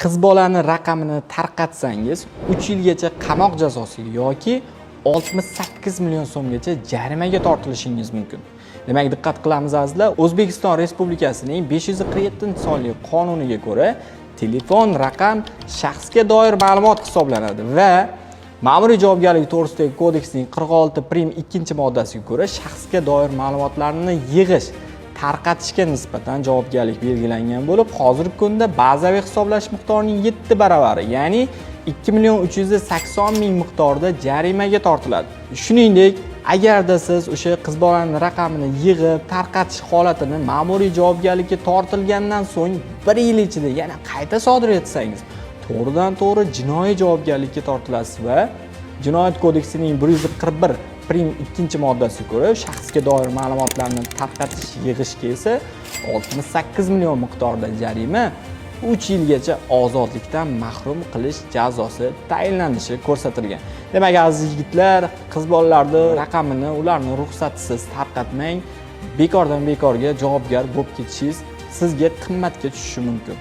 qiz bolani raqamini tarqatsangiz 3 yilgacha qamoq jazosiga yoki 68 million so'mgacha jarimaga tortilishingiz mumkin. Demak, diqqat qilamiz azizlar, O'zbekiston Respublikasining 547 sonli qonuniga ko'ra telefon raqam shaxsga doir ma'lumot hisoblanadi va Ma'muriy javobgarlik to'g'risidagi kodeksning 46 prim 2-moddasiga ko'ra shaxsga doir ma'lumotlarni yig'ish tarqatishga nisbatan javobgarlik belgilangan bo'lib, hozirgi kunda bazaviy hisoblash miqdorining 7 baravari, ya'ni 2 million 380 ming miqdorida jarimaga tortiladi. Shuningdek, agarda siz o'sha qiz bolani raqamini yig'ib, tarqatish holatini ma'muriy javobgarlikka tortilgandan so'ng 1 yil ichida yana qayta sodir etsangiz, to'g'ridan to'g'ri jinoiy javobgarlikka tortilasiz va Jinoyat kodeksining 141 prim 2-moddasiga ko'ra shaxsga doir ma'lumotlarni tarqatish yig'ishga esa 68 million miqdorida jarima 3 yilgacha ozodlikdan mahrum qilish jazosi tayinlanishi ko'rsatilgan. Demak, aziz yigitlar, qiz bolalarni raqamini ularni ruxsatsiz tarqatmang. Bekordan bekorga javobgar bo'lib ketishingiz sizga qimmatga tushishi mumkin.